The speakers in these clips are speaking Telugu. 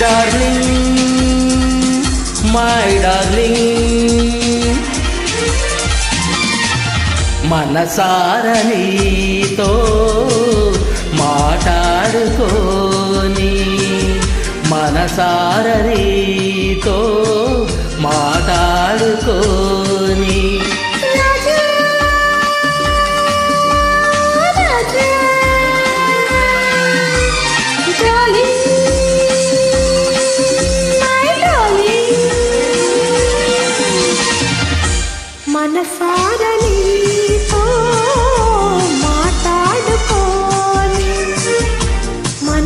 darling, my darling. మనసార నీతో మాట్లాడుకోని మనసార నీతో మాట్లాడుకోని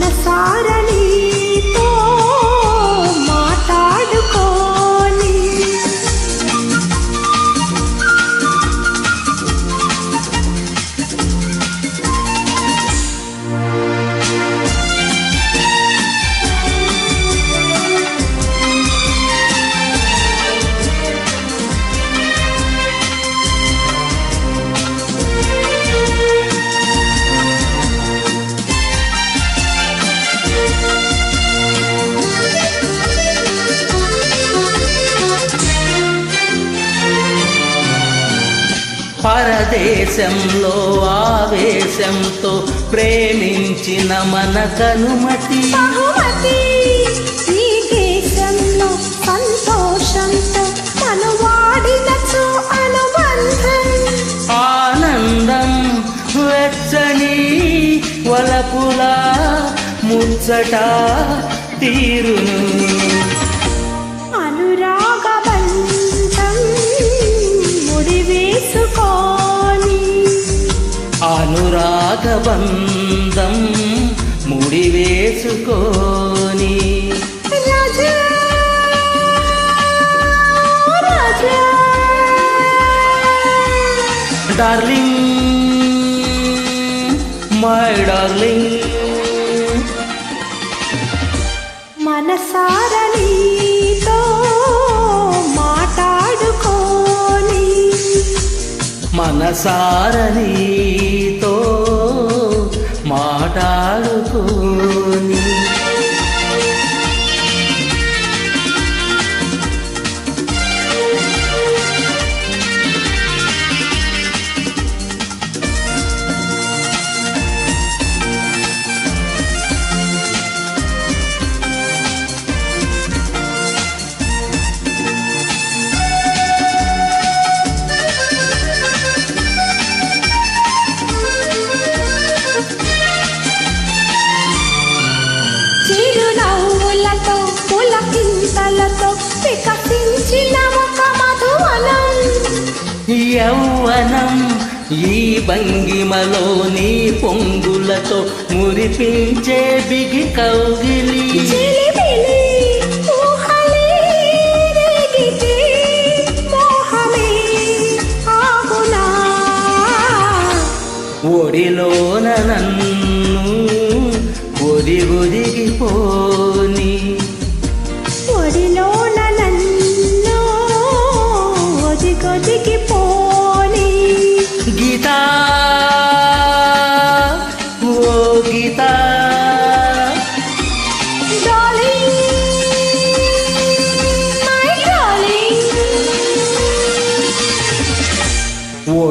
మనసార పరదేశంలో ఆవేశంతో ప్రేమించిన మన కనుమతి. ఆనందం వెచ్చని వలపులా ముచ్చట తీరును. అనురాగ అనురాగ బంధం ముడివేసుకొని డార్లింగ్ మై డార్లింగ్. మనసార నీతో మాట్లాడుకోని. మనసార వికసించిన ఒక మధువనం యౌవనం ఈ భంగిమలో నీ పొంగులతో మురిపించే బిగి కౌగిలి. ఒడిలోన నన్ను ఒది ఒదిగిపోని. ఒడిలో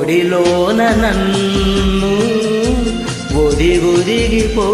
ఒడిలోన నన్ను ఒదిగొదిగిపోని